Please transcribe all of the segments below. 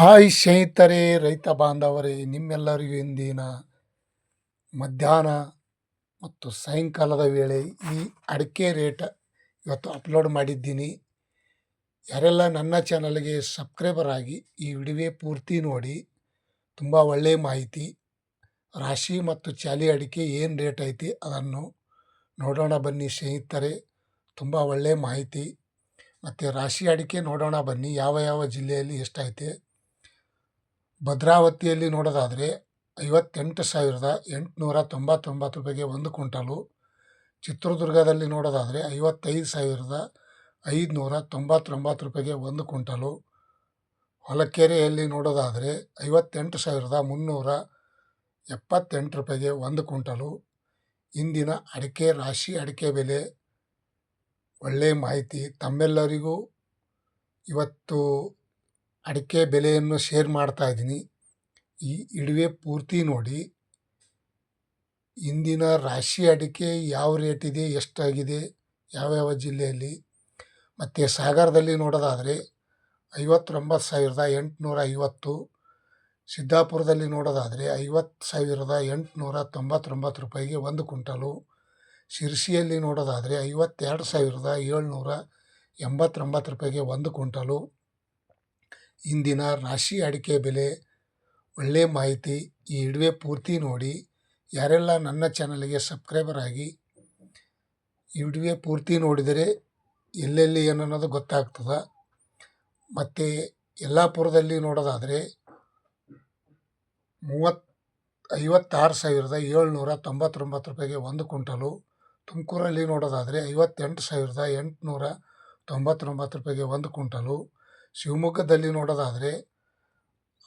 Hi ಸ್ನೇಹಿತರೇ, ರೈತ ಬಾಂಧವರೇ, ನಿಮ್ಮೆಲ್ಲರಿಗೂ ಇಂದಿನ ಮಧ್ಯಾಹ್ನ ಮತ್ತು ಸಾಯಂಕಾಲದ ವೇಳೆ ಈ ಅಡಿಕೆ ರೇಟ್ ಇವತ್ತು ಅಪ್ಲೋಡ್ ಮಾಡಿದ್ದೀನಿ. ಯಾರೆಲ್ಲ ನನ್ನ ಚಾನಲ್ಗೆ ಸಬ್ಸ್ಕ್ರೈಬರ್ ಆಗಿ ಈ ವಿಡಿಯೋ ಪೂರ್ತಿ ನೋಡಿ, ತುಂಬ ಒಳ್ಳೆಯ ಮಾಹಿತಿ. ರಾಶಿ ಮತ್ತು ಚಾಲಿ ಅಡಿಕೆ ಏನು ರೇಟ್ ಐತಿ ಅದನ್ನು ನೋಡೋಣ ಬನ್ನಿ ಸ್ನೇಹಿತರೆ, ತುಂಬ ಒಳ್ಳೆಯ ಮಾಹಿತಿ. ಮತ್ತು ರಾಶಿ ಅಡಿಕೆ ನೋಡೋಣ ಬನ್ನಿ, ಯಾವ ಯಾವ ಜಿಲ್ಲೆಯಲ್ಲಿ ಎಷ್ಟೈತೆ ಭದ್ರಾವತಿಯಲ್ಲಿ ನೋಡೋದಾದರೆ ಐವತ್ತೆಂಟು ಸಾವಿರದ ಎಂಟುನೂರ ತೊಂಬತ್ತೊಂಬತ್ತು ರೂಪಾಯಿಗೆ ಒಂದು ಕ್ವಿಂಟಲು. ಚಿತ್ರದುರ್ಗದಲ್ಲಿ ನೋಡೋದಾದರೆ ಐವತ್ತೈದು ಸಾವಿರದ ಐದುನೂರ ತೊಂಬತ್ತೊಂಬತ್ತು ರೂಪಾಯಿಗೆ ಒಂದು ಕ್ವಿಂಟಲು. ಹೊಲಕೆರೆಯಲ್ಲಿ ನೋಡೋದಾದರೆ ಐವತ್ತೆಂಟು ಸಾವಿರದ ಮುನ್ನೂರ ಎಪ್ಪತ್ತೆಂಟು ರೂಪಾಯಿಗೆ ಒಂದು ಕ್ವಿಂಟಲು. ಇಂದಿನ ಅಡಿಕೆ, ರಾಶಿ ಅಡಿಕೆ ಬೆಲೆ ಒಳ್ಳೆಯ ಮಾಹಿತಿ ತಮ್ಮೆಲ್ಲರಿಗೂ. ಇವತ್ತು ಅಡಿಕೆ ಬೆಲೆಯನ್ನು ಶೇರ್ ಮಾಡ್ತಾ ಇದ್ದೀನಿ. ಈ ಇಡುವೆ ಪೂರ್ತಿ ನೋಡಿ. ಇಂದಿನ ರಾಶಿ ಅಡಿಕೆ ಯಾವ ರೇಟಿದೆ ಎಷ್ಟಾಗಿದೆ, ಯಾವ್ಯಾವ ಜಿಲ್ಲೆಯಲ್ಲಿ? ಮತ್ತು ಸಾಗರದಲ್ಲಿ ನೋಡೋದಾದರೆ ಐವತ್ತೊಂಬತ್ತು ಸಾವಿರದ ಎಂಟುನೂರ ಐವತ್ತು, ಸಿದ್ದಾಪುರದಲ್ಲಿ ನೋಡೋದಾದರೆ ಐವತ್ತು ಸಾವಿರದ ಎಂಟುನೂರ ತೊಂಬತ್ತೊಂಬತ್ತು ರೂಪಾಯಿಗೆ ಒಂದು ಕುಂಟಲು ಶಿರ್ಸಿಯಲ್ಲಿ ನೋಡೋದಾದರೆ ಐವತ್ತೆರಡು ಸಾವಿರದ ಏಳ್ನೂರ ಎಂಬತ್ತೊಂಬತ್ತು ರೂಪಾಯಿಗೆ ಒಂದು ಕ್ವಿಂಟಲು ಇಂದಿನ ರಾಶಿ ಅಡಿಕೆ ಬೆಲೆ ಒಳ್ಳೆಯ ಮಾಹಿತಿ. ಈ ಇಡುವೆ ಪೂರ್ತಿ ನೋಡಿ. ಯಾರೆಲ್ಲ ನನ್ನ ಚಾನಲ್ಗೆ ಸಬ್ಸ್ಕ್ರೈಬರ್ ಆಗಿ ವಿಡಿಯೋ ಪೂರ್ತಿ ನೋಡಿದರೆ ಎಲ್ಲೆಲ್ಲಿ ಏನು ಅನ್ನೋದು ಗೊತ್ತಾಗ್ತದೆ. ಮತ್ತು ಯಲ್ಲಾಪುರದಲ್ಲಿ ನೋಡೋದಾದರೆ ಮೂವತ್ತು, ಐವತ್ತಾರು ಸಾವಿರದ ಏಳ್ನೂರ ತೊಂಬತ್ತೊಂಬತ್ತು ರೂಪಾಯಿಗೆ ಒಂದು ಕುಂಟಲು ತುಮಕೂರಲ್ಲಿ ನೋಡೋದಾದರೆ ಐವತ್ತೆಂಟು ಸಾವಿರದ ಎಂಟುನೂರ ತೊಂಬತ್ತೊಂಬತ್ತು ರೂಪಾಯಿಗೆ ಒಂದು ಕ್ವಿಂಟಲು. ಶಿವಮೊಗ್ಗದಲ್ಲಿ ನೋಡೋದಾದರೆ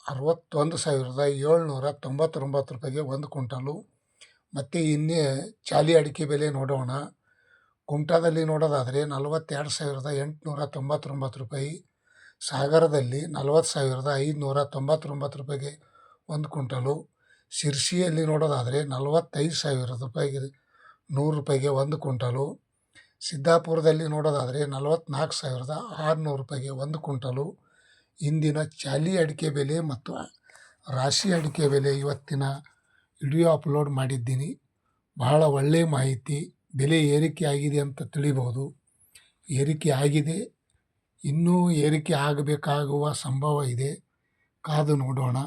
ಅರವತ್ತೊಂದು ಸಾವಿರದ ಏಳ್ನೂರ ತೊಂಬತ್ತೊಂಬತ್ತು ರೂಪಾಯಿಗೆ ಒಂದು ಕುಂಟಲು ಮತ್ತು ಇನ್ನೇ ಚಾಲಿ ಅಡಿಕೆ ಬೆಲೆ ನೋಡೋಣ. ಕುಮಟಾದಲ್ಲಿ ನೋಡೋದಾದರೆ ನಲವತ್ತೆರಡು ಸಾವಿರದ ಎಂಟುನೂರ ತೊಂಬತ್ತೊಂಬತ್ತು ರೂಪಾಯಿ. ಸಾಗರದಲ್ಲಿ ನಲವತ್ತು ಸಾವಿರದ ಐದುನೂರ ತೊಂಬತ್ತೊಂಬತ್ತು ರೂಪಾಯಿಗೆ ಒಂದು ಕುಂಟಲು ಶಿರ್ಸಿಯಲ್ಲಿ ನೋಡೋದಾದರೆ ನಲವತ್ತೈದು ಸಾವಿರ ರೂಪಾಯಿಗೆ ನೂರು ರೂಪಾಯಿಗೆ ಒಂದು ಕ್ವಿಂಟಲು. ಸಿದ್ದಾಪುರದಲ್ಲಿ ನೋಡೋದಾದರೆ ನಲವತ್ತ್ನಾಲ್ಕು ಸಾವಿರದ ಆರುನೂರು ರೂಪಾಯಿಗೆ ಒಂದು ಕುಂಟಲು ಇಂದಿನ ಚಾಲಿ ಅಡಿಕೆ ಬೆಲೆ ಮತ್ತು ರಾಶಿ ಅಡಿಕೆ ಬೆಲೆ ಇವತ್ತಿನ ವಿಡಿಯೋ ಅಪ್ಲೋಡ್ ಮಾಡಿದ್ದೀನಿ. ಬಹಳ ಒಳ್ಳೆಯ ಮಾಹಿತಿ, ಬೆಲೆ ಏರಿಕೆ ಆಗಿದೆ ಅಂತ ತಿಳಿಬೋದು. ಏರಿಕೆ ಆಗಿದೆ. ಇನ್ನೂ ಏರಿಕೆ ಆಗಬೇಕಾಗುವ ಸಂಭವ ಇದೆ. ಕಾದು ನೋಡೋಣ.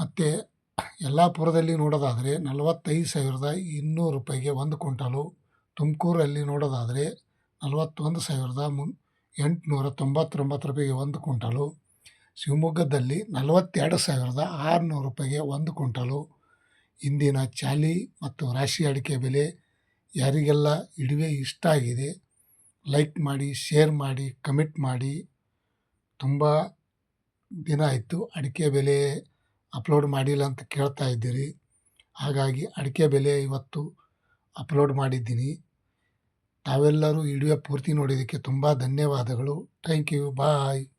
ಮತ್ತು ಯಲ್ಲಾಪುರದಲ್ಲಿ ನೋಡೋದಾದರೆ ನಲವತ್ತೈದು ಸಾವಿರದ ಇನ್ನೂರು ರೂಪಾಯಿಗೆ ಒಂದು ಕ್ವಿಂಟಲು. ತುಮಕೂರಲ್ಲಿ ನೋಡೋದಾದರೆ ನಲವತ್ತೊಂದು ಸಾವಿರದ ಮುನ್, ಎಂಟುನೂರ ತೊಂಬತ್ತೊಂಬತ್ತು ರೂಪಾಯಿಗೆ ಒಂದು ಕುಂಟಲು ಶಿವಮೊಗ್ಗದಲ್ಲಿ ನಲವತ್ತೆರಡು ಸಾವಿರದ ಆರುನೂರು ರೂಪಾಯಿಗೆ ಒಂದು ಕುಂಟಲು ಇಂದಿನ ಚಾಲಿ ಮತ್ತು ರಾಶಿ ಅಡಿಕೆ ಬೆಲೆ ಯಾರಿಗೆಲ್ಲ ಇಡುವೆ ಇಷ್ಟ ಆಗಿದೆ, ಲೈಕ್ ಮಾಡಿ, ಶೇರ್ ಮಾಡಿ, ಕಮೆಂಟ್ ಮಾಡಿ. ತುಂಬ ದಿನ ಆಯಿತು, ಅಡಿಕೆ ಬೆಲೆ ಅಪ್ಲೋಡ್ ಮಾಡಿಲ್ಲ ಅಂತ ಕೇಳ್ತಾ ಇದ್ದೀರಿ. ಹಾಗಾಗಿ ಅಡಿಕೆ ಬೆಲೆ ಇವತ್ತು ಅಪ್ಲೋಡ್ ಮಾಡಿದ್ದೀನಿ. ತಾವೆಲ್ಲರೂ ವಿಡಿಯೋ ಪೂರ್ತಿ ನೋಡಿದ್ದಕ್ಕೆ ತುಂಬ ಧನ್ಯವಾದಗಳು. Thank you. ಬಾಯ್.